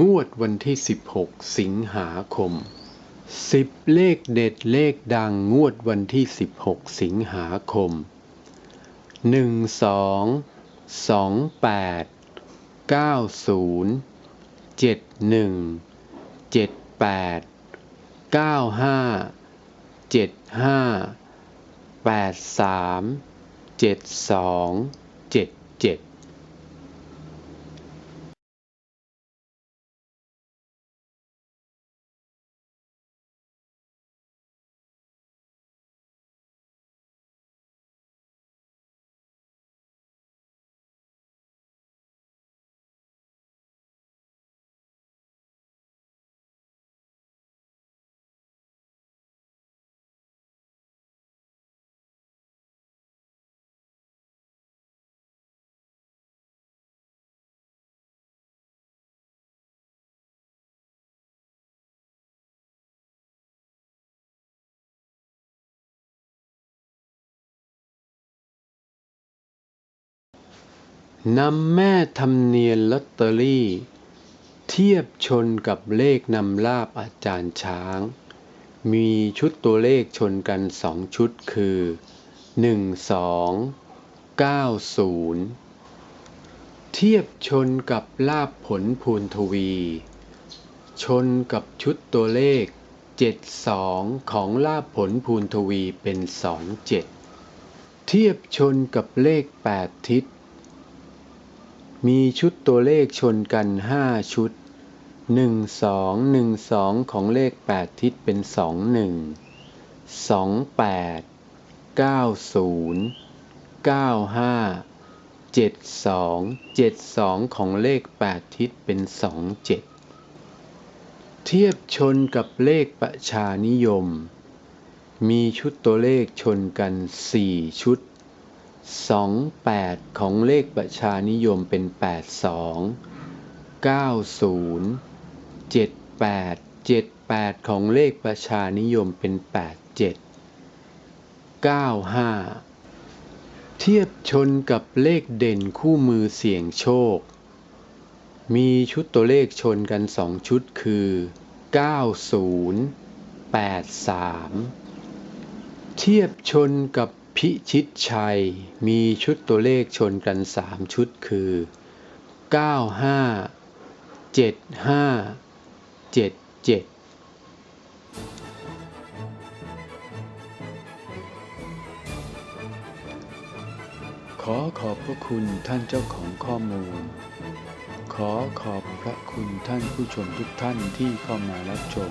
งวดวันที่ 16 สิงหาคม 10 เลขเด็ดเลขดังงวดวันที่ 16 สิงหาคม 1 2 2 8 9 0 7 1 7 8 9 5 7 5 8 3 7 2 7 7 นำแม่ทำเนียนลอตเตอรี่ เทียบชนกับเลขนำลาบอาจารย์ช้าง มีชุดตัวเลขชนกันสองชุดคือ 1 2 9 0 เทียบชนกับลาบผลภูนทวี ชนกับชุดตัวเลข 72 ของลาบผลภูนทวีเป็น 27 เทียบชนกับเลข 8 ทิศ มีชุดตัวเลขชนกัน 5 ชุด 1 2 1 2 ของเลข 8 ทิศเป็น 2 1 2 8 9 0 9 5 7 2 7 2 ของเลข 8 ทิศเป็น 2 7 เทียบชนกับเลขประชานิยม มีชุดตัวเลขชนกัน 4 ชุด 2 8 ของเลขประชานิยมเป็น 8 2 9 0 7 8 7 8 ของเลขประชานิยมเป็น 8 7 9 5 เทียบชนกับเลขเด่นคู่มือเสี่ยงโชค มีชุดตัวเลขชนกัน 2 ชุดคือ 90 83 เทียบชนกับ พิชิตชัยมีชุดตัวเลขชนกัน 3 ชุดคือ 95 75 77ขอขอบพระคุณท่านเจ้าของข้อมูล ขอขอบพระคุณท่านผู้ชมทุกท่านที่เข้ามารับชม